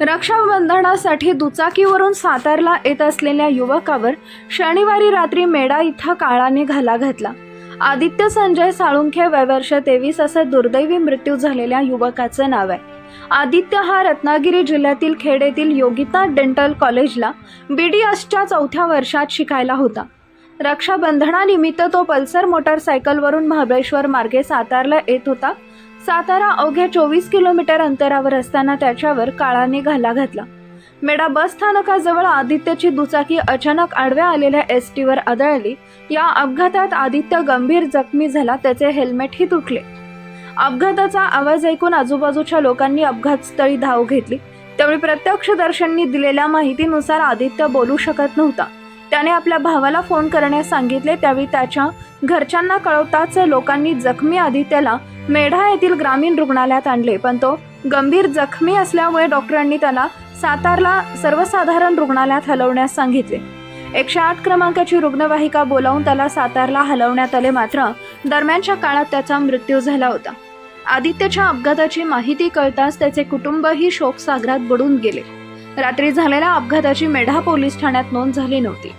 रक्षाबंधनासाठी दुचाकीवरून सातारला येत असलेल्या युवकावर शनिवारी रात्री मेडा इथं काळाने घाला घातला. आदित्य संजय साळुंखे वय वर्ष तेवीस असं दुर्दैवी मृत्यू झालेल्या युवकाचं नाव आहे. आदित्य हा रत्नागिरी जिल्ह्यातील खेड येथील योगिता डेंटल कॉलेजला बी डी एसच्या चौथ्या वर्षात शिकायला होता. रक्षाबंधनानिमित्त तो पल्सर मोटारसायकलवरून महाबळेश्वर मार्गे सातारला येत होता. सातारा अवघ्या चोवीस किलोमीटर अंतरावर असताना त्याच्यावर काळाने घाला घातला. मेडा बस स्थानकाजवळ आदित्यची दुचाकी अचानक आडव्या आलेल्या एस टीवर आदळली. या अपघातात आदित्य गंभीर जखमी झाला त्याचे हेल्मेटही तुटले. अपघाताचा आवाज ऐकून आजूबाजूच्या लोकांनी अपघातस्थळी धाव घेतली. त्यावेळी प्रत्यक्षदर्शींनी दिलेल्या माहितीनुसार आदित्य बोलू शकत नव्हता. त्याने आपल्या भावाला फोन करण्यास सांगितले त्यावेळी त्याच्या घरच्यांना कळवताच लोकांनी जखमी आदित्यला मेढा येथील ग्रामीण रुग्णालयात आणले. पण तो गंभीर जखमी असल्यामुळे डॉक्टरांनी त्याला सातारला सर्वसाधारण रुग्णालयात हलवण्यास सांगितले. एकशे आठ क्रमांकाची रुग्णवाहिका बोलावून त्याला सातारला हलवण्यात आले मात्र दरम्यानच्या काळात त्याचा मृत्यू झाला होता. आदित्यच्या अपघाताची माहिती कळताच त्याचे कुटुंबही शोकसागरात बुडून गेले. रात्री झालेल्या अपघाताची मेढा पोलीस ठाण्यात नोंद झाली नव्हती.